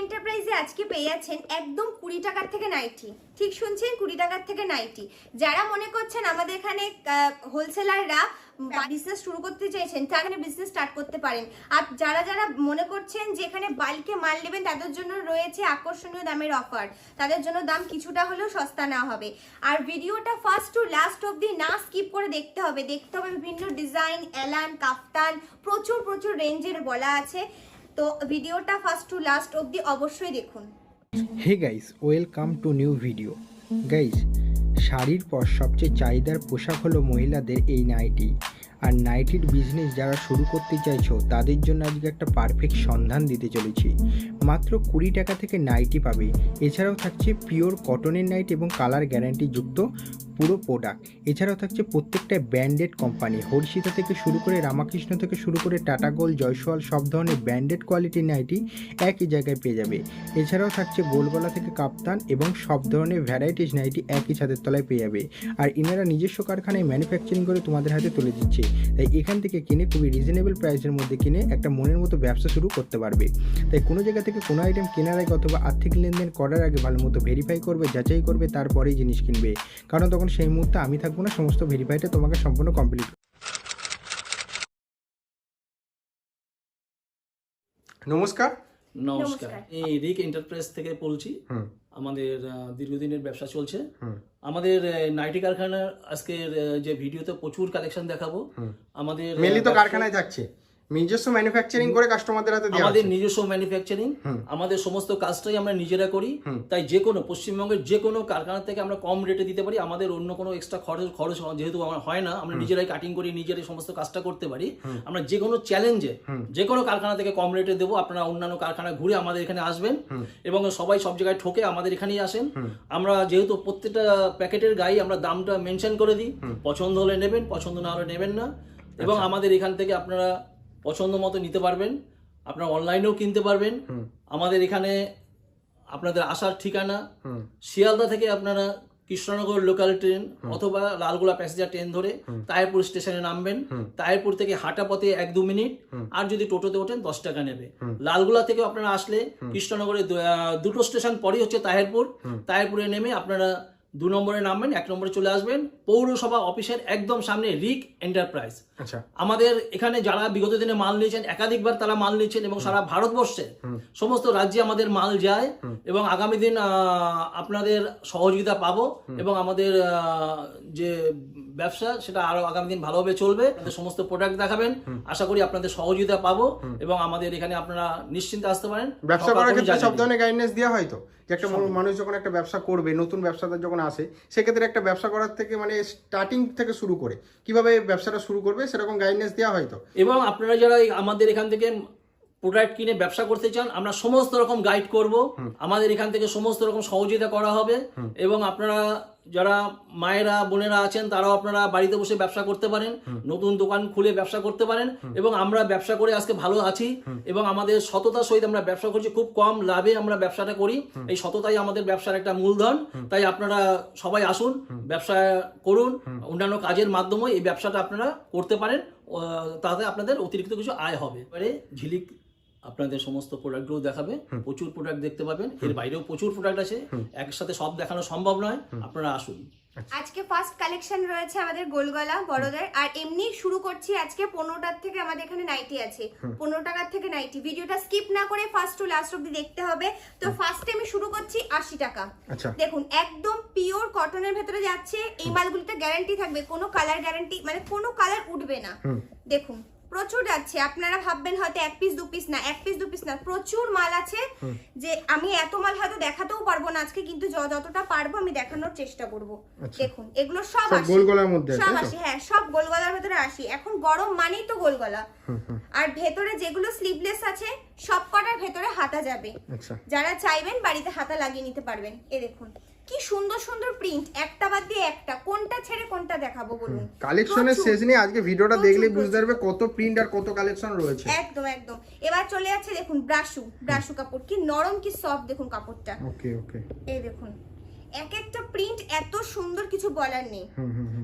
এন্টারপ্রাইজে আজকে পেয়ে যাচ্ছেন একদম কুড়ি টাকার থেকে নাইটি ঠিক শুনছেন? কুড়ি টাকার থেকে নাইটি যারা মনে করছেন আমাদের এখানে হোলসেলাররা বিজনেস শুরু করতে চাইছেন তারা বিজনেস স্টার্ট করতে পারেন। আর যারা যারা মনে করছেন যে এখানে বাল্কে মাল নেবেন তাদের জন্য রয়েছে আকর্ষণীয় দামের অফার তাদের জন্য দাম কিছুটা হলেও সস্তা না হবে। আর ভিডিওটা ফার্স্ট টু লাস্ট অবধি না স্কিপ করে দেখতে হবে। দেখতে হবে বিভিন্ন ডিজাইন এলান কাফতান প্রচুর প্রচুর রেঞ্জের বলা আছে। তো ভিডিওটা ফার্স্ট টু লাস্ট অবধি অবশ্যই দেখুন। Hey guys welcome to new video guys শাড়ির পর সবচেয়ে চাহিদার পোশাক হলো মহিলাদের এই নাইটি আর নাইটির বিজনেস যারা শুরু করতে চাইছো, তাদের জন্য আজকে একটা পারফেক্ট সন্ধান দিতে চলেছি। মাত্র কুড়ি টাকা থেকে নাইটি পাবে। এছাড়াও থাকছে পিওর কটনের নাইট এবং কালার গ্যারান্টি যুক্ত পুরো প্রোডাক্ট। এছাড়াও থাকছে প্রত্যেকটা ব্র্যান্ডেড কোম্পানি। হর্ষিতা থেকে শুরু করে রামাকৃষ্ণ থেকে শুরু করে টাটা গোল্ড জয়সওয়াল, সব ধরনের ব্র্যান্ডেড কোয়ালিটির নাইটি একই জায়গায় পেয়ে যাবে। এছাড়াও থাকছে গোলগলা থেকে কাপ্তান এবং সব ধরনের ভ্যারাইটিস নাইটি একই ছাদের তলায় পেয়ে যাবে। আর ইনারা নিজস্ব কারখানায় ম্যানুফ্যাকচারিং করে তোমাদের হাতে তুলে দিচ্ছে। তাই এখান থেকে কিনে খুবই রিজনেবল প্রাইসের মধ্যে কিনে একটা মনের মতো ব্যবসা শুরু করতে পারবে। তাই কোনো জায়গা থেকে কোনো আইটেম কেনার আগে অথবা আর্থিক লেনদেন করার আগে ভালো মতো ভেরিফাই করবে, যাচাই করবে, তারপরেই জিনিস কিনবে। কারণ তখন সেই মুহূর্তে আমি থাকব না সমস্ত ভেরিফাইটা তোমাকে সম্পূর্ণ কমপ্লিট নমস্কার। নমস্কার। এই রিক এন্টারপ্রাইজ থেকে বলছি আমাদের দীর্ঘদিনের ব্যবসা চলছে। আমাদের নাইটি কারখানার আজকের যে ভিডিওতে প্রচুর কালেকশন দেখাবো। আমাদের মেনলি তো কারখানায় যাচ্ছে নিজস্ব ম্যানুফ্যাকচারিং করে কাস্টমারদের হাতে দেওয়া আমাদের নিজস্ব ম্যানুফ্যাকচারিং আমাদের সমস্ত কাজটাই আমরা নিজেরা করি তাই যে কোনো পশ্চিমবঙ্গের যে কোনো কারখানা থেকে আমরা কম রেটে দিতে পারি আমাদের অন্য কোনো এক্সট্রা খরচ খরচ যেহেতু আমার হয় না আমরা নিজেরাই কাটিং করি নিজেরাই সমস্ত কাজটা করতে পারি। আমরা যে কোনো চ্যালেঞ্জে। যে কোনো কারখানা থেকে কম রেটে দেবো আপনারা অন্যান্য কারখানা ঘুরে আমাদের এখানে আসবেন এবং সবাই সব জায়গায় ঠকে আমাদের এখানেই আসেন। আমরা যেহেতু প্রত্যেকটা প্যাকেটের গায়ে আমরা দামটা মেনশন করে দিই পছন্দ হলে নেবেন পছন্দ না হলে নেবেন না। এবং আচ্ছা। আমাদের এখান থেকে আপনারা পছন্দ মতো নিতে পারবেন আপনারা অনলাইনেও কিনতে পারবেন। আমাদের এখানে আপনাদের আসার ঠিকানা শিয়ালদা থেকে আপনারা কৃষ্ণনগর লোকাল ট্রেন অথবা লালগোলা প্যাসেঞ্জার ট্রেন ধরে তায়েরপুর স্টেশনে নামবেন। তায়েরপুর থেকে হাঁটা পথে এক দু মিনিট আর যদি টোটোতে ওঠেন দশ টাকা নেবে। লালগোলা থেকে আপনারা আসলে কৃষ্ণনগরে দুটো স্টেশন পরেই হচ্ছে তাহেরপুর তাহেরপুরে নেমে আপনারা দু নম্বরে নামবেন এক নম্বরে চলে আসবেন। পৌরসভা অফিসের একদম সামনে রিক এন্টারপ্রাইজ। আচ্ছা। আমাদের এখানে যারা বিগত দিনে মাল নিয়েছেন একাধিকবার তারা মাল নিয়েছেন এবং সারা ভারতবর্ষে সমস্ত রাজ্যে আমাদের মাল যায় এবং আগামী দিন আহ, আপনাদের সহযোগিতা পাবো এবং আমাদের যে ব্যবসা সেটা আরও আগামী দিন ভালোভাবে চলবে। সমস্ত প্রোডাক্ট দেখাবেন। আশা করি আপনাদের সহযোগিতা পাবো এবং আমাদের এখানে আপনারা নিশ্চিন্তে আসতে পারেন। ব্যবসা করার ক্ষেত্রে সব ধরনের গাইডেন্স দেওয়া হয় তো যে একটা মানুষ যখন একটা ব্যবসা করবে নতুন ব্যবসাদার যখন আসে সেক্ষেত্রে একটা ব্যবসা করার থেকে মানে স্টার্টিং থেকে শুরু করে কীভাবে ব্যবসাটা শুরু করবে সেরকম গাইডেন্স দেওয়া হয় তো। এবং আপনারা যারা আমাদের এখান থেকে প্রোডাক্ট কিনে ব্যবসা করতে চান আমরা সমস্ত রকম গাইড করব। আমাদের এখান থেকে সমস্ত রকম সহযোগিতা করা হবে এবং আপনারা যারা মায়েরা বোনেরা আছেন তারাও আপনারা বাড়িতে বসে ব্যবসা করতে পারেন নতুন দোকান খুলে ব্যবসা করতে পারেন এবং আমরা ব্যবসা করে আজকে ভালো আছি এবং আমাদের সততার সহিত আমরা ব্যবসা করছি খুব কম লাভে আমরা ব্যবসাটা করি। এই সততাই আমাদের ব্যবসার একটা মূলধন। তাই আপনারা সবাই আসুন ব্যবসা করুন অন্যান্য কাজের মাধ্যমে এই ব্যবসাটা আপনারা করতে পারেন তাতে আপনাদের অতিরিক্ত কিছু আয় হবে। এবারে ঝিলিক আপনাদের সমস্ত প্রোডাক্টগুলো দেখাবে প্রচুর প্রোডাক্ট দেখতে পাবেন। এর বাইরেও প্রচুর প্রোডাক্ট আছে। একসাথে সব দেখানো সম্ভব নয়। আপনারা আসুন। আজকে ফার্স্ট কালেকশন রয়েছে আমাদের গোলগলা বড়দের। আর এমনি শুরু করছি আজকে পনেরোটার থেকে আমাদের এখানে নাইটি আছে। পনেরো টাকার থেকে নাইটি ভিডিওটা স্কিপ না করে ফার্স্ট টু লাস্ট অব্দি দেখতে হবে। তো ফার্স্টে আমি শুরু করছি আশি টাকা। আচ্ছা। দেখুন একদম পিওর কটনের ভেতরে যাচ্ছে। এই মালগুলিতে গ্যারান্টি থাকবে। কোনো কালার গ্যারান্টি মানে কোনো কালার উঠবে না। দেখুন প্রচুর আছে। আপনারা ভাববেন হয়তো এক পিস দু পিস না এক পিস দু পিস না প্রচুর মাল আছে যে আমি এত মাল হয়তো দেখাতেও পারব না আজকে কিন্তু যতটা পারব আমি দেখানোর চেষ্টা করব। দেখুন এগুলো সব আসি। গোল গলার মধ্যে সব? আসি হ্যাঁ সব গোলগলার ভেতরে আসি। এখন গরম মানেই তো গোলগলা। আর ভেতরে যেগুলো স্লিভলেস আছে সব কটার ভেতরে হাতা যাবে। আচ্ছা। যারা চাইবেন বাড়িতে হাতা লাগিয়ে নিতে পারবেন। এ দেখুন কি সুন্দর সুন্দর প্রিন্ট একটা বাদ দিয়ে একটা। কোনটা ছেড়ে কোনটা দেখাবো বলুন? কালেকশনের। শেষ নেই আজকে ভিডিওটা দেখলে বুঝতে পারবে কত প্রিন্ট আর কত কালেকশন রয়েছে। একদম একদম। এবার চলে যাচ্ছে দেখুন ব্রাশু ব্রাশু কাপড়। কি নরম কি সফট দেখুন কাপড়টা। ওকে ওকে। এই দেখুন। এক একটা প্রিন্ট এত সুন্দর কিছু বলার নেই।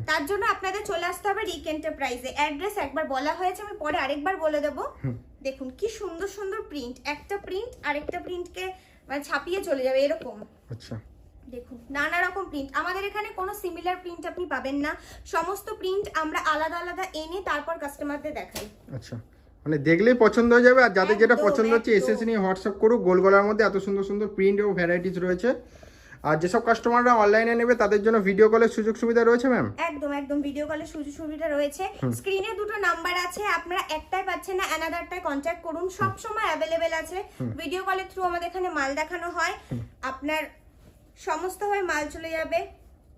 তার জন্য আপনাদের চলে আসতে হবে রিক এন্টারপ্রাইজে অ্যাড্রেস একবার বলা হয়েছে আমি পরে আরেকবার বলে দেবো। দেখুন কি সুন্দর সুন্দর প্রিন্ট একটা প্রিন্ট আরেকটা প্রিন্টকে মানে ছাপিয়ে চলে যাবে এরকম। আচ্ছা। দেখুন নানা রকম প্রিন্ট আমাদের এখানে কোনো সিমিলার প্রিন্ট আপনি পাবেন না। সমস্ত প্রিন্ট আমরা আলাদা আলাদা এনে তারপর কাস্টমারদের দেখাই। আচ্ছা মানে দেখলেই পছন্দ হয়ে যাবে আর যাদের যেটা পছন্দ হচ্ছে। এসএস নিয়ে হোয়াটসঅ্যাপ করুক গোল গলার মধ্যে এত সুন্দর সুন্দর প্রিন্ট ও ভ্যারাইটিস রয়েছে। আর যেসব কাস্টমাররা অনলাইনে নেবে তাদের জন্য ভিডিও কলের সুযোগ সুবিধা রয়েছে ম্যাম একদম একদম ভিডিও কলের সুযোগ সুবিধা রয়েছে। স্ক্রিনে দুটো নাম্বার আছে আপনারা একটাই পাচ্ছেন না অ্যানাদারটাই কন্ট্যাক্ট করুন। সব সময় অ্যাভেলেবেল আছে ভিডিও কলের থ্রু আমাদের এখানে মাল দেখানো হয়। আপনার সমস্ত হয়ে মাল চলে যাবে।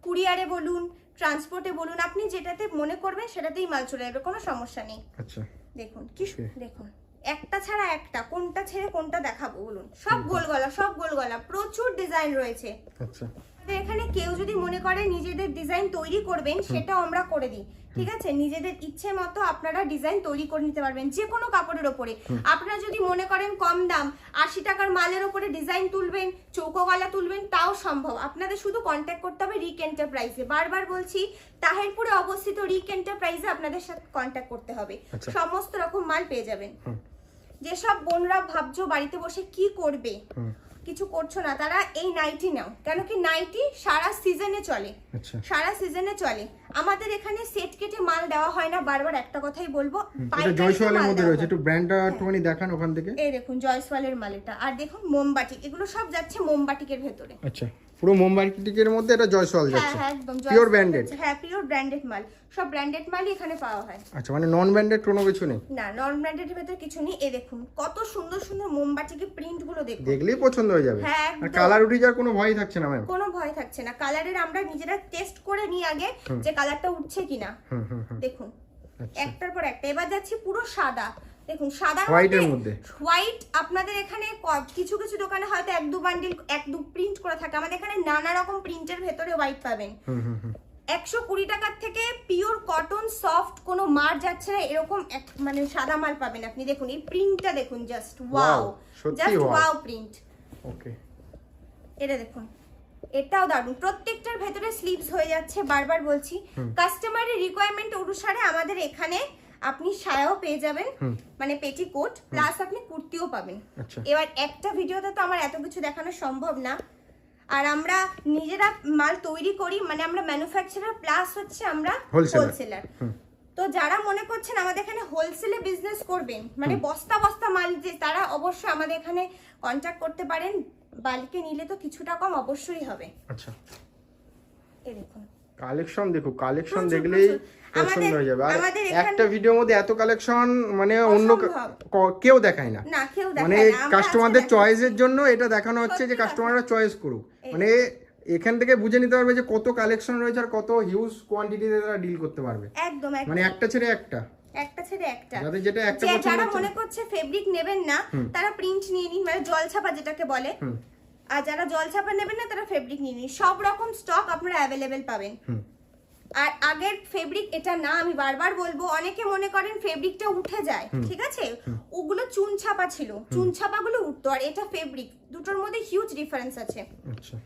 কুরিয়ারে বলুন ট্রান্সপোর্টে বলুন আপনি যেটাতে মনে করবেন সেটাতেই মাল চলে যাবে কোনো সমস্যা নেই। আচ্ছা। দেখুন কি দেখুন একটা ছাড়া একটা কোনটা ছেড়ে কোনটা দেখাবো বলুন। সব গোল গলা সব গোল গলা প্রচুর ডিজাইন রয়েছে। আচ্ছা। এখানে কেউ যদি মনে করে নিজেদের ডিজাইন তৈরি করবেন সেটাও আমরা করে দিই। ঠিক আছে? নিজেদের ইচ্ছে মতো আপনারা ডিজাইন তৈরি করে নিতে পারবেন যে কোনো কাপড়ের ওপরে। আপনারা যদি মনে করেন কম দাম আশি টাকার মালের ওপরে ডিজাইন তুলবেন চৌকো গলা তুলবেন তাও সম্ভব। আপনাদের শুধু কন্ট্যাক্ট করতে হবে রিক এন্টারপ্রাইজে বারবার বলছি তাহেরপুরে অবস্থিত রিক এন্টারপ্রাইজে আপনাদের সাথে কন্ট্যাক্ট করতে হবে। আচ্ছা। সমস্ত রকম মাল পেয়ে যাবেন। যেসব বোনরা ভাবছ বাড়িতে বসে কি করবে কিছু করছ না তারা এই নাইটি নাও। কেন কি নাইটি সারা সিজনে চলে। আচ্ছা। সারা সিজনে চলে। আমাদের এখানে সেট কেটে মাল দেওয়া হয় না বারবার একটা কথাই বলব। এটা জয়সওয়ালের মধ্যে রয়েছে। একটু ব্র্যান্ডটা একটুখানি দেখান ওখান থেকে। এই দেখুন জয়সওয়ালের মাল এটা। আর দেখুন মোমবাটি এগুলো সব যাচ্ছে মোমবাটিকের ভেতরে। আচ্ছা। পুরো মোমবাটিকের মধ্যে এটা জয়সওয়াল হ্যাঁ যাচ্ছে। হ্যাঁ একদম পিওর ব্র্যান্ডেড। হ্যাঁ পিওর ব্র্যান্ডেড মাল। সব ব্র্যান্ডেড মালই এখানে পাওয়া হয়। আচ্ছা মানে নন ব্র্যান্ডেড কোনো কিছু নেই? না নন ব্র্যান্ডেড ভেতরে কিছু নেই। এই দেখুন কত সুন্দর সুন্দর মোমবাটিকের প্রিন্টগুলো দেখুন। দেখলেই পছন্দ হয়ে যাবে। হ্যাঁ, আর কালার উঠে যাওয়ার কোনো ভয় থাকছে না ম্যাম কোনো ভয় থাকছে না। কালারের আমরা নিজেরা টেস্ট করে নিই আগে যে কালারটা উঠছে কিনা। হুম হুম হুম। দেখুন আচ্ছা। একটার পর একটা। এবার যাচ্ছি পুরো সাদা। দেখুন সাদা মধ্যে। হোয়াইট আপনাদের এখানে কিছু কিছু দোকানে হয়তো এক দু বান্ডিল এক দু প্রিন্ট করা থাকে। আমাদের এখানে নানা রকম প্রিন্টের ভেতরে হোয়াইট পাবেন। একশো কুড়ি টাকার থেকে পিওর কটন সফট কোনো মার যাচ্ছে না এরকম এক- মানে সাদা মাল পাবেন আপনি। দেখুন এই প্রিন্টটা দেখুন just wow just wow print okay এটা দেখুন এটাও দারুণ। প্রত্যেকটার ভেতরে স্লিভস হয়ে যাচ্ছে বারবার বলছি। কাস্টমারের রিকোয়ারমেন্ট অনুসারে আমাদের এখানে আপনি সায়াও পেয়ে যাবেন মানে পেটি কোট প্লাস আপনি কুর্তিও পাবেন। আচ্ছা। এবার একটা ভিডিওতে তো আমার এত কিছু দেখানো সম্ভব না। আর আমরা নিজেরা মাল তৈরি করি মানে আমরা ম্যানুফ্যাকচারার প্লাস হচ্ছে আমরা হোলসেলার তো যারা মনে করছেন আমাদের এখানে হোলসেলে বিজনেস করবেন মানে বস্তা বস্তা মাল যে তারা অবশ্যই আমাদের এখানে কন্ট্যাক্ট করতে পারেন। বাল্কে নিলে তো কিছুটা কম অবশ্যই হবে। আচ্ছা। এই দেখুন। কালেকশন দেখো কালেকশন দেখলেই পছন্দ হয়ে যাবে। আর একটা ভিডিওর মধ্যে এত কালেকশন মানে অন্য কেউ দেখায় না। মানে কাস্টমারদের চয়েসের জন্য এটা দেখানো হচ্ছে যে কাস্টমাররা চয়েস করুক। মানে এখান থেকে বুঝে নিতে পারবে যে কত কালেকশন রয়েছে আর কত হিউজ কোয়ান্টিটিতে তারা ডিল করতে পারবে। একদম মানে একটা ছেড়ে একটা। একটা ছেড়ে একটা। যাদের যেটা একটা পছন্দ যারা মনে করছে ফেব্রিক নেবেন না তারা প্রিন্ট নিয়ে নিন মানে জল ছাপা যেটাকে বলে। আর যারা জল ছাপা নেবেন না তারা ফেব্রিক নিয়ে নিন। সব রকম স্টক আপনারা অ্যাভেলেবেল পাবেন। আর আগের ফেব্রিক এটা না আমি বারবার বলব অনেকে মনে করেন ফেব্রিকটা উঠে যায় ঠিক আছে? ওগুলো চুন ছাপা ছিল। চুন ছাপাগুলো উঠতো আর এটা ফেব্রিক দুটোর মধ্যে হিউজ ডিফারেন্স আছে। আচ্ছা।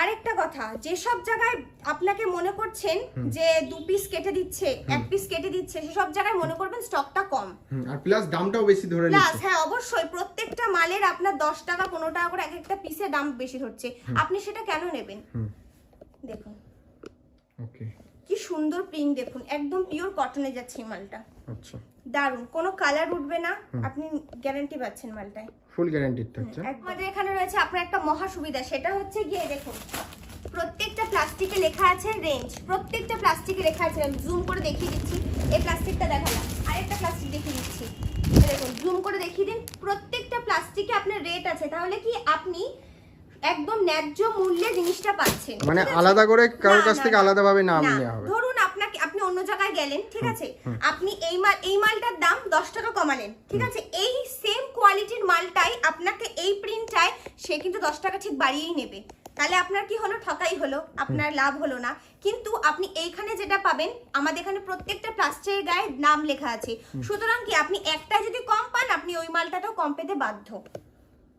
আরেকটা কথা যেসব জায়গায় আপনাকে মনে করছেন যে দু পিস কেটে দিচ্ছে এক পিস কেটে দিচ্ছে সেসব জায়গায় মনে করবেন স্টকটা কম। আর প্লাস দামটাও বেশি ধরে প্লাস হ্যাঁ অবশ্যই প্রত্যেকটা মালের আপনার দশ টাকা পনেরো টাকা করে এক একটা পিসের দাম বেশি ধরছে। আপনি সেটা কেন নেবেন? দেখুন। ওকে কি সুন্দর প্রিন্ট দেখুন একদম পিওর কটনে যাচ্ছে মালটা। আচ্ছা। দারুণ কোনো কালার উঠবে না আপনি গ্যারান্টি পাচ্ছেন মালটায়। ফুল গ্যারান্টিড থাকছে। আমাদের এখানে রয়েছে আপনার একটা মহা সুবিধা সেটা হচ্ছে গিয়ে দেখুন প্রত্যেকটা প্লাস্টিকে লেখা আছে রেঞ্জ প্রত্যেকটা প্লাস্টিকে লেখা আছে আমি জুম করে দেখিয়ে দিচ্ছি এই প্লাস্টিকটা দেখালাম আরেকটা প্লাস্টিক দেখিয়ে দিচ্ছি। দেখুন জুম করে দেখিয়ে দিন প্রত্যেকটা প্লাস্টিকে আপনার রেট আছে তাহলে কি আপনি একদম ন্যায্য মূল্যে জিনিসটা পাচ্ছেন। মানে আলাদা করে কারোর কাছ থেকে আলাদাভাবে নাম না, নেওয়া হবে। ধরুন অন্য জায়গায় গেলেন ঠিক আছে? আপনি এই মাল এই মালটার দাম দশ টাকা কমালেন ঠিক আছে? এই সেম কোয়ালিটির মালটাই আপনাকে এই প্রিন্টটায় সে কিন্তু দশ টাকা ঠিক বাড়িয়েই নেবে। তাহলে আপনার কি হলো? ঠকাই হলো আপনার লাভ হলো না। কিন্তু আপনি এইখানে যেটা পাবেন আমাদের এখানে প্রত্যেকটা প্লাস্টিকের গায়ে নাম লেখা আছে। সুতরাং কি আপনি একটা যদি কম পান আপনি ওই মালটাটাও কম পেতে বাধ্য।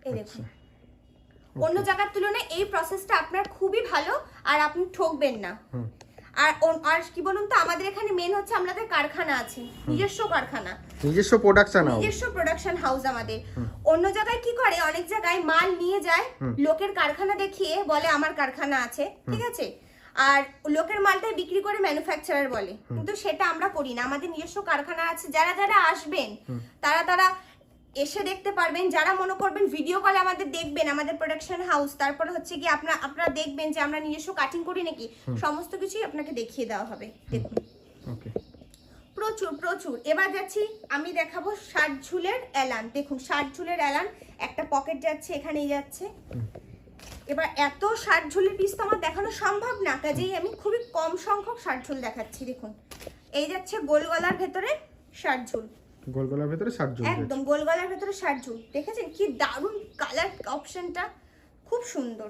এই দেখুন। অন্য জায়গার তুলনায় এই প্রসেসটা আপনার খুবই ভালো আর আপনি ঠকবেন না। আর আর কি বলুন তো আমাদের এখানে মেন হচ্ছে আমাদের কারখানা আছে নিজস্ব কারখানা। নিজস্ব প্রোডাকশন হাউস নিজস্ব প্রোডাকশন হাউস আমাদের। অন্য জায়গায় কি করে? অনেক জায়গায় মাল নিয়ে যায় লোকের কারখানা দেখিয়ে বলে আমার কারখানা আছে। ঠিক আছে? আর লোকের মালটাই বিক্রি করে ম্যানুফ্যাকচারার বলে। কিন্তু সেটা আমরা করি না। আমাদের নিজস্ব কারখানা আছে। যারা যারা আসবেন তারা তারা এসে দেখতে পারবেন যারা মনে করবেন ভিডিও কলে আমাদের দেখবেন আমাদের প্রোডাকশন হাউস তারপরে হচ্ছে কি আপনারা আপনারা দেখবেন যে আমরা নিজস্ব কাটিং করি নাকি সমস্ত কিছুই আপনাকে দেখিয়ে দেওয়া হবে। দেখুন। ওকে প্রচুর প্রচুর। এবার যাচ্ছি আমি দেখাবো ষাট ঝুলের এলান দেখুন ষাট ঝুলের এলান একটা পকেট যাচ্ছে এখানেই যাচ্ছে। এবার এত ষাট ঝুলের পিস তো আমার দেখানো সম্ভব না কাজেই আমি খুবই কম সংখ্যক ষাট ঝুল দেখাচ্ছি দেখুন। এই যাচ্ছে গোল গলার ভেতরে ষাট ঝুল। গোলগোলার ভেতরে ষাট জন একদম গোল গলার ভেতরে ষাট ঝুল দেখেছেন কি দারুণ কালার অপশনটা খুব সুন্দর।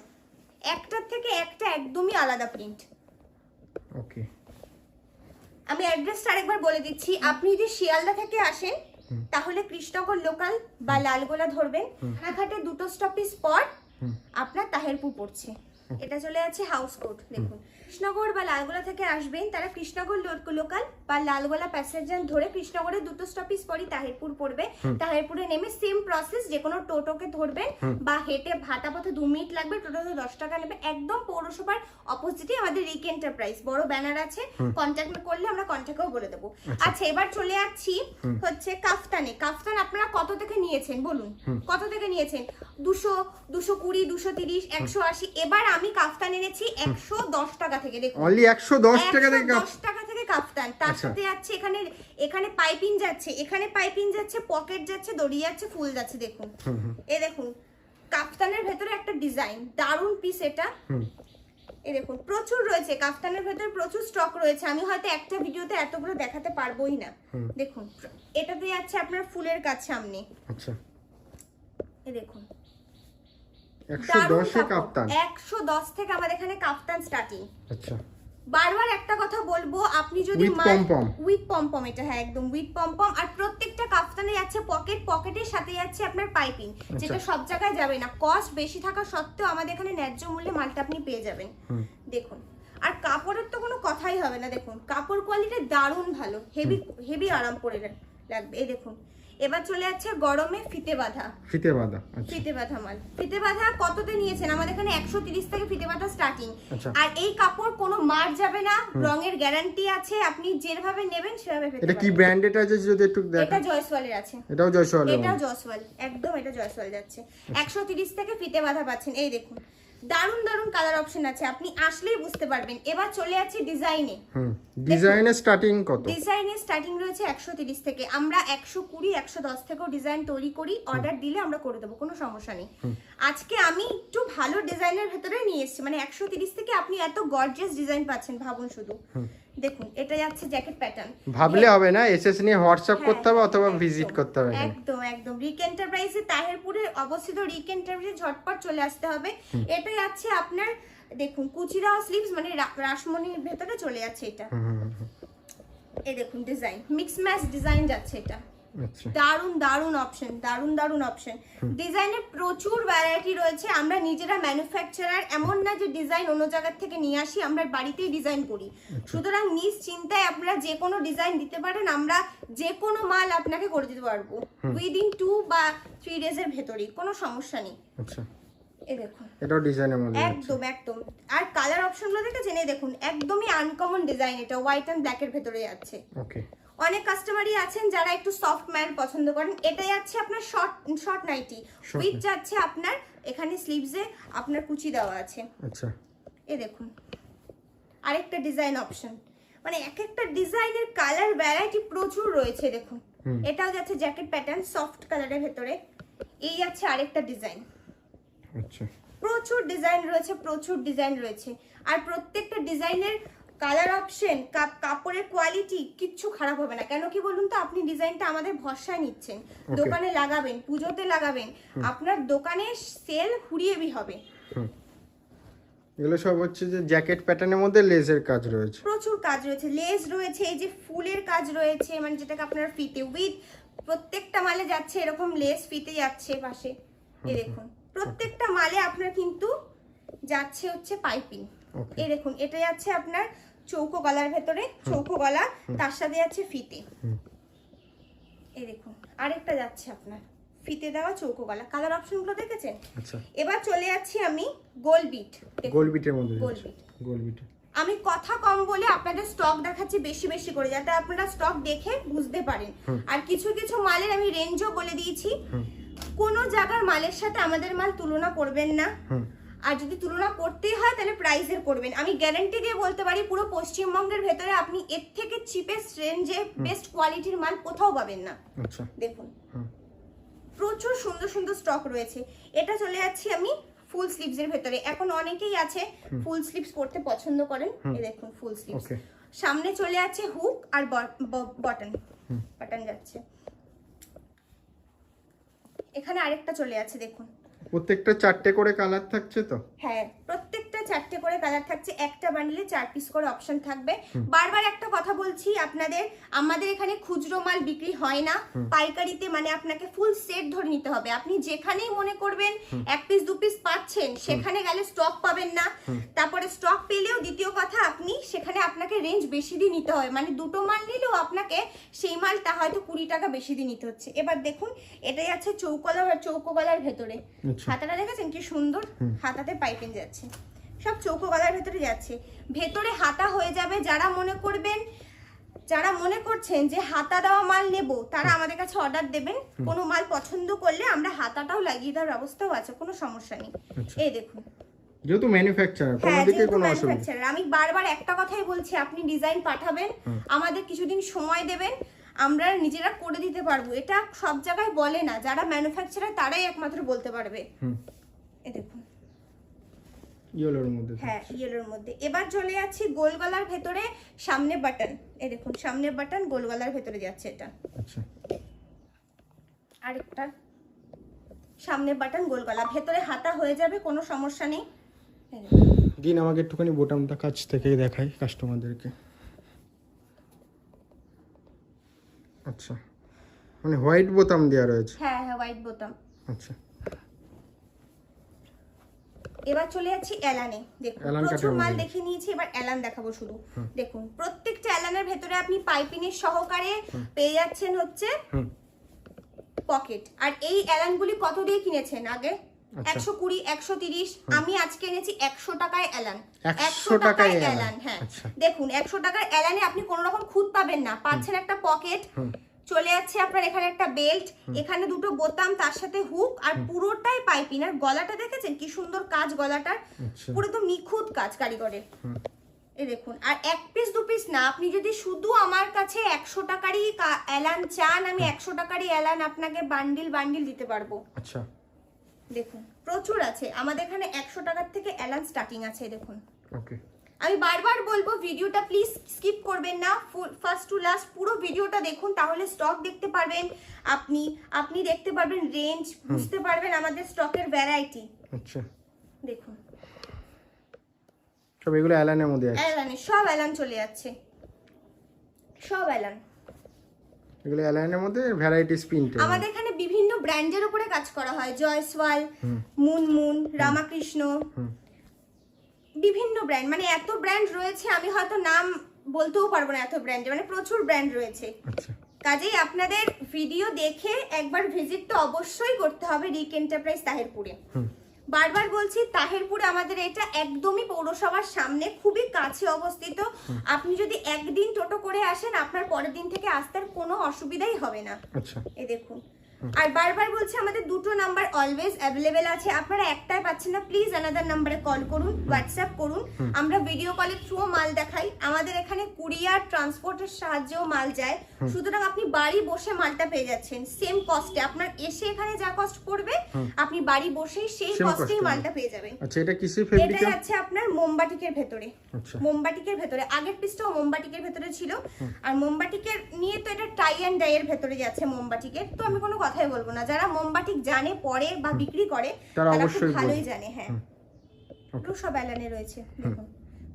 একটার থেকে একটা একদমই আলাদা প্রিন্ট ওকে আমি অ্যাড্রেসটা আরেকবার বলে দিচ্ছি। আপনি যদি শিয়ালদা থেকে আসেন তাহলে কৃষ্ণনগর লোকাল বা লালগোলা ধরবেন। রানাঘাটে দুটো স্টপেজ পর আপনার তাহেরপুর পড়ছে। এটা চলে যাচ্ছে হাউস কোড দেখুন। কৃষ্ণনগর বা লালগোলা থেকে আসবেন তারা কৃষ্ণনগর লোকাল বা লালগোলা প্যাসেঞ্জার ধরে কৃষ্ণনগরের দুটো স্টপেজ পরই তাহেরপুর পড়বে। তাহেরপুরে নেমে সেম প্রসেস যে কোনো টোটোকে ধরবেন বা হেঁটে ভাটা পথে দু মিনিট লাগবে টোটোতে দশ টাকা নেবে। একদম পৌরসভার অপোজিটে আমাদের রিক এন্টারপ্রাইজ বড় ব্যানার আছে। কন্ট্যাক্ট করলে আমরা কন্ট্যাক্টও বলে দেবো। আচ্ছা। এবার চলে যাচ্ছি হচ্ছে কাফতানে। কাফতান আপনারা কত থেকে নিয়েছেন বলুন? কত থেকে নিয়েছেন? দুশো দুশো কুড়ি দুশো তিরিশ একশো আশি। এবার আমি কাফতান এনেছি একশো দশ টাকা থেকে দেখুন। অনলি একশো দশ টাকা থেকে কাপ- দশ টাকা থেকে কাফতান তার আচ্ছা। সাথে যাচ্ছে এখানে এখানে পাইপিং যাচ্ছে এখানে পাইপিং যাচ্ছে পকেট যাচ্ছে দড়ি যাচ্ছে ফুল যাচ্ছে দেখুন। এ দেখুন কাফতানের ভেতরে একটা ডিজাইন দারুণ পিস এটা। এই দেখুন প্রচুর রয়েছে কাফতানের ভেতরে প্রচুর স্টক রয়েছে। আমি হয়তো একটা ভিডিওতে এতগুলো দেখাতে পারবোই না। দেখুন এটাতে যাচ্ছে আপনার ফুলের কাজ সামনে। আচ্ছা। এই দেখুন কাপ্তান। থেকে আমাদের এখানে কাফতান স্টার্টিং আচ্ছা। বারবার একটা কথা বলব আপনি যদি উইথ পমপম এটা হ্যাঁ একদম উইথ পমপম আর প্রত্যেকটা কাফতানে যাচ্ছে পকেট পকেটের সাথে যাচ্ছে আপনার পাইপিং আচ্ছা। যেটা সব জায়গায় যাবে না। কস্ট বেশি থাকা সত্ত্বেও আমাদের এখানে ন্যায্য মূল্যে মালটা আপনি পেয়ে যাবেন। দেখুন আর কাপড়ের তো কোনো কথাই হবে না দেখুন। কাপড় কোয়ালিটি দারুণ ভালো। হেভি হেভি আরাম করে লাগবে। এই দেখুন এবার চলে যাচ্ছে গরমে ফিতে বাঁধা। ফিতে বাঁধা আচ্ছা। ফিতে বাঁধা মাল। ফিতে বাঁধা কততে নিয়েছেন? আমাদের এখানে একশো তিরিশ থেকে ফিতে বাঁধা স্টার্টিং আচ্ছা। আর এই কাপড় কোনো মার যাবে না রঙের গ্যারান্টি আছে আপনি যেভাবে নেবেন সেভাবে এটা কি পারেন। ব্র্যান্ডেড আছে যদি একটু এটা জয়সওয়ালের আছে। এটাও জয়সওয়াল এটা জয়সওয়াল একদম এটা জয়সওয়াল যাচ্ছে। একশো তিরিশ থেকে ফিতে বাঁধা পাচ্ছেন। এই দেখুন দারুণ দারুণ কালার অপশন আছে। আপনি আসলেই বুঝতে পারবেন। এবার চলে আছে ডিজাইনে হুম ডিজাইনে স্টার্টিং কত? ডিজাইনে স্টার্টিং রয়েছে একশো তিরিশ থেকে। আমরা একশো কুড়ি একশো দশ থেকেও ডিজাইন তৈরি করি। অর্ডার দিলে আমরা করে দেব কোনো সমস্যা নেই। আজকে আমি একটু ভালো ডিজাইনের ভেতরে নিয়ে এসেছি। মানে একশো তিরিশ থেকে আপনি এত গর্জিয়াস ডিজাইন পাচ্ছেন ভাবুন শুধু। দেখুন এটা যাচ্ছে জ্যাকেট প্যাটার্ন ভাবলে হবে না এসএস নিয়ে হোয়াটসঅ্যাপ হ্যাঁ, করতে হবে অথবা ভিজিট করতে হবে একদম একদম। রিক এন্টারপ্রাইজে তাহেরপুরে অবস্থিত রিক এন্টারপ্রাইজে ঝটপট চলে আসতে হবে। এটা যাচ্ছে আপনার দেখুন কুচিরাও স্লিভস মানে রাসমণির ভেতরে চলে যাচ্ছে এটা। এই দেখুন ডিজাইন মিক্স ম্যাচ ডিজাইন যাচ্ছে এটা। দারুণ দারুণ অপশন দারুণ দারুণ অপশন ডিজাইনের প্রচুর ভ্যারাইটি রয়েছে আমরা নিজেরা ম্যানুফ্যাকচারার এমন না যে ডিজাইন অন্য জায়গার থেকে নিয়ে আসি আমরা বাড়িতেই ডিজাইন করি। সুতরাং নিজ চিন্তায় আপনারা যে কোনো ডিজাইন দিতে পারেন আমরা যে কোনো মাল আপনাকে করে দিতে পারব। উইদিন টু বা থ্রি ডেজ এর ভেতরেই কোনো সমস্যা নেই। আচ্ছা। এই দেখুন। এটাও ডিজাইনের মধ্যে একদম একদম। আর কালার অপশনগুলো দেখেছেন? এই দেখুন একদমই আনকমন ডিজাইন এটা হোয়াইট অ্যান্ড ব্ল্যাকের ভেতরে যাচ্ছে ওকে অনেক কাস্টমারই আছেন যারা একটু সফট ম্যান পছন্দ করেন। এটা যাচ্ছে আপনার শর্ট শর্ট নাইটি উইথ যাচ্ছে আপনার এখানে স্লিভসে আপনার কুচি দেওয়া আছে। আচ্ছা। এ দেখুন। আরেকটা ডিজাইন অপশন মানে এক একটা ডিজাইনের কালার ভ্যারাইটি প্রচুর রয়েছে দেখুন। এটাও যাচ্ছে জ্যাকেট প্যাটার্ন সফট কালারের ভেতরে। এই যাচ্ছে আরেকটা ডিজাইন আচ্ছা। প্রচুর ডিজাইন রয়েছে প্রচুর ডিজাইন রয়েছে। আর প্রত্যেকটা ডিজাইনের কালার অপশন কাপড়ের কোয়ালিটি কিচ্ছু খারাপ হবে না। কেন কি বলুন তো আপনি ডিজাইনটা আমাদের ভরসায় নিচ্ছেন। দোকানে লাগাবেন পুজোতে লাগাবেন আপনার দোকানে সেল হুড়িয়ে হবে। এগুলো সব হচ্ছে যে জ্যাকেট প্যাটার্নের মধ্যে লেজের কাজ রয়েছে। প্রচুর কাজ রয়েছে লেস রয়েছে এই যে ফুলের কাজ রয়েছে মানে যেটাকে আপনার ফিতে উইথ প্রত্যেকটা মালে যাচ্ছে এরকম লেস ফিতে যাচ্ছে পাশে। এই দেখুন প্রত্যেকটা মালে আপনার কিন্তু যাচ্ছে হচ্ছে পাইপিং এই দেখুন এটা যাচ্ছে আপনার চৌকো গলার ভেতরে চৌকো গলা তার সাথে আছে ফিতে। এই দেখুন আরেকটা যাচ্ছে আপনার। ফিতে দেওয়া চৌকো গলা। কালার অপশনগুলো দেখেছেন? আচ্ছা। এবার চলে যাচ্ছি আমি গোল বিট গোল বিটের মধ্যে গোল বিট গোল বিটে আমি কথা কম বলে আপনাদের স্টক দেখাচ্ছি বেশি বেশি করে যাতে আপনারা স্টক দেখে বুঝতে পারেন। আর কিছু কিছু মালের আমি রেঞ্জও বলে দিয়েছি। কোনো জায়গার মালের সাথে আমাদের মাল তুলনা করবেন না। আর যদি তুলনা করতেই হয় তাহলে প্রাইসের করবেন। আমি গ্যারান্টি দিয়ে বলতে পারি পুরো পশ্চিমবঙ্গের ভেতরে আপনি এর থেকে চিপেস্ট রেঞ্জে বেস্ট কোয়ালিটির মাল কোথাও পাবেন না। আচ্ছা। দেখুন। প্রচুর সুন্দর সুন্দর স্টক রয়েছে। এটা চলে যাচ্ছি আমি ফুল স্লিভস এর ভেতরে। এখন অনেকেই আছে ফুল স্লিভস পরতে পছন্দ করেন। এই দেখুন ফুল স্লিভস সামনে চলে আছে হুক আর বটন। বাটন যাচ্ছে। এখানে আরেকটা চলে আছে দেখুন। প্রত্যেকটা চারটে করে কালার থাকছে তো? হ্যাঁ প্রত্যেকটা চারটে করে কালার থাকছে একটা বান্ডিলে চার পিস করে অপশন থাকবে। বারবার একটা কথা বলছি আপনাদের আমাদের এখানে খুচরো মাল বিক্রি হয় না। পাইকারিতে মানে আপনাকে ফুল সেট ধরে নিতে হবে। আপনি যেখানেই মনে করবেন এক পিস দু পিস পাচ্ছেন সেখানে গেলে স্টক পাবেন না। তারপরে স্টক পেলেও দ্বিতীয় কথা আপনি সেখানে আপনাকে রেঞ্জ বেশি দিয়ে নিতে হবে। মানে দুটো মাল নিলেও আপনাকে সেই মালটা হয়তো কুড়ি টাকা বেশি দিয়ে নিতে হচ্ছে। এবার দেখুন এটাই আছে চৌকলা চৌকো গলার ভেতরে। হাতাটা দেখেছেন? কি সুন্দর হাতাতে পাইপিং যাচ্ছে। সব চৌকো গলার ভেতরে যাচ্ছে। ভেতরে হাতা হয়ে যাবে যারা মনে করবেন যারা মনে করছেন যে হাতা দেওয়া মাল নেব তারা আমাদের কাছে অর্ডার দেবেন। কোনো মাল পছন্দ করলে আমরা হাতাটাও লাগিয়ে দেওয়ার ব্যবস্থাও আছে কোনো সমস্যা নেই। আচ্ছা। এই দেখুন। যেহেতু ম্যানুফ্যাকচারার কোনো হ্যাঁ দিকে কোনো অসুবিধা আমি বারবার একটা কথাই বলছি আপনি ডিজাইন পাঠাবেন আমাদের কিছুদিন সময় দেবেন আমরা নিজেরা করে দিতে পারব। এটা সব জায়গায় বলে না যারা ম্যানুফ্যাকচারার তারাই একমাত্র বলতে পারবে। এই দেখুন। ইয়েলোর মধ্যে হ্যাঁ ইয়েলোর মধ্যে। এবার চলে যাচ্ছি গোল গলার ভেতরে সামনে বাটন এই দেখুন সামনে বাটন গোল গলার ভেতরে যাচ্ছে এটা। আচ্ছা। আরেকটা। সামনে বাটন গোল গলা ভেতরে হাতা হয়ে যাবে কোনো সমস্যা নেই। দিন আমাকে একটুখানি বোটামটা কাছ থেকে দেখাই কাস্টমারদেরকে আচ্ছা। মানে হোয়াইট বোতাম দেওয়া রয়েছে? হ্যাঁ হ্যাঁ হোয়াইট বোতাম। আচ্ছা। এবার চলে যাচ্ছি এলানে দেখুন প্রচুর মাল। দেখে নিয়েছি এবার এলান দেখাবো শুধু দেখুন প্রত্যেকটা এলানের ভেতরে আপনি পাইপিনের সহকারে পেয়ে যাচ্ছেন হচ্ছে পকেট। আর এই এলানগুলি কত দিয়ে কিনেছেন আগে। একশো কুড়ি একশো তিরিশ আমি আজকে এনেছি একশো টাকায় এলান 100 টাকায় এলান। হ্যাঁ। আচ্ছা। দেখুন একশো টাকার এলানে আপনি কোনো রকম খুদ পাবেন না। পাচ্ছেন একটা পকেট চলে যাচ্ছে আপনার এখানে একটা বেল্ট এখানে দুটো বোতাম তার সাথে হুক আর পুরোটাই পাইপিং। আর গলাটা দেখেছেন? কি সুন্দর কাজ গলাটার। আচ্ছা। পুরো তো নিখুঁত কাজ কারিগরের। দেখুন আর এক পিস দু পিস না। আপনি যদি শুধু আমার কাছে একশো টাকারই এলান চান আমি একশো টাকারই এলান আপনাকে বান্ডিল বান্ডিল দিতে পারব। আচ্ছা। দেখুন প্রচুর আছে। আমাদের এখানে একশো টাকার থেকে অ্যালান স্টার্টিং আছে দেখুন। ওকে আমি বারবার বলব ভিডিওটা প্লিজ স্কিপ করবেন না। ফার্স্ট টু লাস্ট পুরো ভিডিওটা দেখুন তাহলে স্টক দেখতে পারবেন আপনি। আপনি দেখতে পারবেন রেঞ্জ বুঝতে পারবেন আমাদের স্টকের ভ্যারাইটি আচ্ছা। দেখুন। সব এগুলো অ্যালানের মধ্যে আছে? এলানে সব অ্যালান চলে যাচ্ছে। সব এলান এগুলো অ্যালানের মধ্যে ভ্যারাইটিস প্রিন্ট আমাদের এখানে বিভিন্ন ব্র্যান্ডের উপরে কাজ করা হয়। জয়সওয়াল মুনমুন রামাকৃষ্ণ বিভিন্ন ব্র্যান্ড মানে এত ব্র্যান্ড রয়েছে আমি হয়তো নাম বলতেও পারব না এত ব্র্যান্ড মানে প্রচুর ব্র্যান্ড রয়েছে। আচ্ছা। কাজেই আপনাদের ভিডিও দেখে একবার ভিজিট তো অবশ্যই করতে হবে রিক এন্টারপ্রাইজ তাহেরপুরে। বারবার বলছি তাহেরপুরে আমাদের এটা একদমই পৌরসভার সামনে খুবই কাছে অবস্থিত। আপনি যদি একদিন টোটো করে আসেন আপনার পরের দিন থেকে আসতে আর কোনো অসুবিধাই হবে না। আচ্ছা। এই দেখুন। আর বারবার বলছি আমাদের দুটো নাম্বার অলওয়েজ অ্যাভেলেবেল আছে। আপনারা একটাই পাচ্ছেন না প্লিজ আনাদার নাম্বারে কল করুন হোয়াটসঅ্যাপ করুন। আমরা ভিডিও কলের থ্রু মাল দেখাই। আমাদের এখানে কুরিয়ার ট্রান্সপোর্টের সাহায্যেও মাল যায়। সুতরাং আপনি বাড়ি বসে মালটা পেয়ে যাচ্ছেন সেম কস্টে আপনার এসে এখানে যা কস্ট পড়বে আপনি বাড়ি বসেই সেই কস্টেই মালটা পেয়ে যাবেন। আচ্ছা এটা কিসের ফেব্রিক এটা যাচ্ছে আপনার মোমবাটিকের ভেতরে। আচ্ছা। মোমবাটিকের ভেতরে। আগের পিসটাও মোমবাটিকের ভেতরে ছিল। আর মোমবাটিকের নিয়ে তো এটা টাই অ্যান্ড ডাই এর ভেতরে যাচ্ছে মোমবাটিকের তো আমি কোনো কথাই বলব না। যারা মোমবাতি জানে পরে বা বিক্রি করে তারা অবশ্যই ভালোই জানে হ্যাঁ। একটু সব অ্যালানে রয়েছে দেখুন।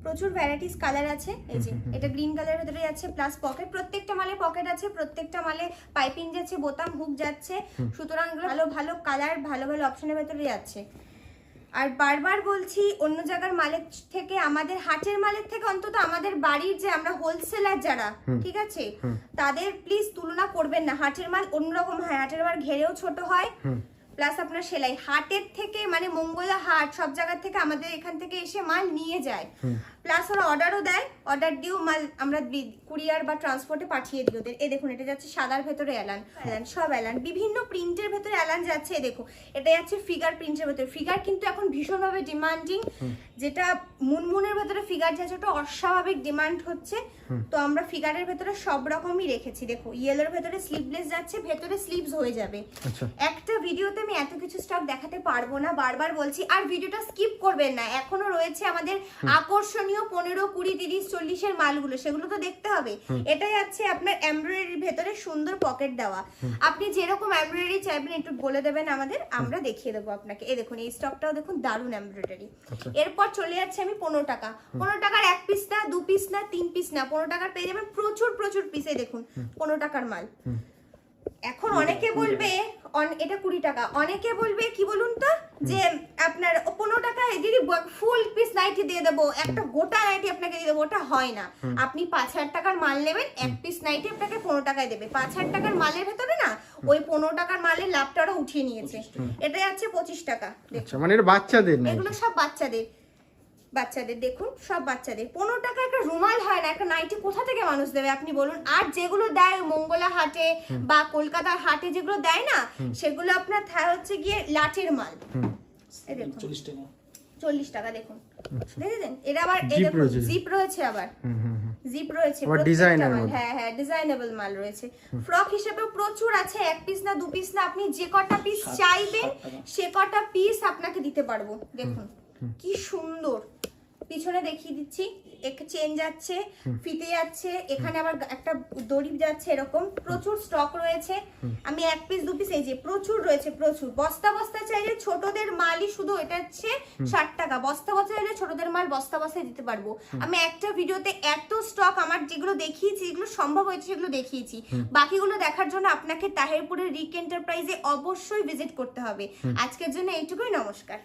প্রচুর ভ্যারাইটিস কালার আছে এই যে এটা গ্রিন কালারের ভেতরে যাচ্ছে প্লাস পকেট প্রত্যেকটা মালে পকেট আছে প্রত্যেকটা মালে পাইপিং যাচ্ছে বোতাম হুক যাচ্ছে সুতরাং ভালো ভালো কালার ভালো ভালো অপশনের ভেতরে যাচ্ছে আর বারবার বলছি অন্য জায়গার মালের থেকে আমাদের হাটের মালের থেকে অন্তত আমাদের বাড়ির যে আমরা হোলসেলার যারা ঠিক আছে? তাদের প্লিজ তুলনা করবেন না। হাটের মাল অন্যরকম হয়। হাটের মাল ঘেরেও ছোট হয়। প্লাস আপনার সেলাই হাটের থেকে মানে মঙ্গলা হাট সব জায়গা থেকে আমাদের এখান থেকে এসে মাল নিয়ে যায়। প্লাস ওরা অর্ডারও দেয় অর্ডার দিয়েও মাল আমরা কুরিয়ার বা ট্রান্সপোর্টে পাঠিয়ে দিই ওদের। এ দেখুন এটা যাচ্ছে সাদার ভেতরে অ্যালান অ্যালান সব অ্যালান বিভিন্ন প্রিন্টের ভেতরে অ্যালান যাচ্ছে এ দেখো এটা যাচ্ছে ফিগার প্রিন্টের ভেতরে। ফিগার কিন্তু এখন ভীষণভাবে ডিমান্ডিং যেটা মুনমুনের ভেতরে ফিগার যাচ্ছে ওটা অস্বাভাবিক ডিমান্ড হচ্ছে। তো আমরা ফিগারের ভেতরে সব রকমই রেখেছি। দেখো ইয়েলোর ভেতরে স্লিভলেস যাচ্ছে ভেতরে স্লিভস হয়ে যাবে। আচ্ছা। একটা ভিডিওতে আমি এত কিছু স্টক দেখাতে পারব না বারবার বলছি আর ভিডিওটা স্কিপ করবেন না। এখনও রয়েছে আমাদের আকর্ষণীয় পনেরো কুড়ি তিরিশ চল্লিশের মালগুলো সেগুলো তো দেখতে হবে। এটাই যাচ্ছে আপনার এমব্রয়ডারির ভেতরে সুন্দর পকেট দেওয়া। আপনি যেরকম এমব্রয়ডারি চাইবেন একটু বলে দেবেন আমাদের আমরা দেখিয়ে দেবো আপনাকে। এ দেখুন এই স্টকটাও দেখুন দারুণ এমব্রয়ডারি এরপর চলে যাচ্ছে আমি পনেরো টাকা। পনেরো টাকার এক পিস না দু পিস না তিন পিস না পনেরো টাকার পেয়ে যাবেন প্রচুর প্রচুর পিসে দেখুন পনেরো টাকার মাল। এখন অনেকে বলবে এটা কুড়ি টাকা। অনেকে বলবে কি বলুন তো? যে আপনার পনেরো টাকায় দিদি ফুল পিস নাইটি দিয়ে দেবো একটা গোটা নাইটি আপনাকে দিয়ে দেবো ওটা হয় না। আপনি পাঁচ হাজার টাকার মাল নেবেন এক পিস নাইটি আপনাকে পনেরো টাকায় দেবে। পাঁচ হাজার টাকার মালের ভেতরে না ওই পনেরো টাকার মালের লাভটা ওরা উঠিয়ে নিয়েছে। এটা যাচ্ছে পঁচিশ টাকা। আচ্ছা মানে বাচ্চাদের এগুলো সব বাচ্চাদের। বাচ্চাদের দেখুন সব বাচ্চাদের। পনেরো টাকা একটা রুমাল হয় না একটা নাইটি কোথা থেকে মানুষ দেবে? আপনি বলুন আর যেগুলো দেয় মঙ্গলা হাটে বা কলকাতার হাটে যেগুলো দেয় না সেগুলো আপনার থা- হচ্ছে গিয়ে লাটের মাল। দেখুন। চল্লিশ টাকা। চল্লিশ টাকা দেখুন। দেখেছেন? এটা আবার। জিপ রয়েছে। আবার। জিপ রয়েছে। হ্যাঁ হ্যাঁ ডিজাইনেবল মাল রয়েছে। ফ্রক হিসেবে প্রচুর আছে। এক পিস না দু পিস না আপনি যে কটা পিস চাইবেন সে কটা পিস আপনাকে দিতে পারব। দেখুন কি সুন্দর। পিছনে দেখিয়ে দিচ্ছি চেন যাচ্ছে ফিতে যাচ্ছে এখানে আবার একটা দড়ি যাচ্ছে এরকম প্রচুর স্টক রয়েছে। আমি এক পিস দু পিস এই যে প্রচুর রয়েছে প্রচুর। বস্তা বস্তা চাইলে ছোটদের মালই শুধু এটা হচ্ছে ষাট টাকা। বস্তা বস্তা চাইলে ছোটদের মাল বস্তা বস্তায় দিতে পারব। আমি একটা ভিডিওতে এত স্টক আমার যেগুলো দেখিয়েছি যেগুলো সম্ভব হয়েছে সেগুলো দেখিয়েছি। বাকিগুলো দেখার জন্য আপনাকে তাহেরপুরের রিক এন্টারপ্রাইজে অবশ্যই ভিজিট করতে হবে। আজকের জন্য এইটুকুই নমস্কার।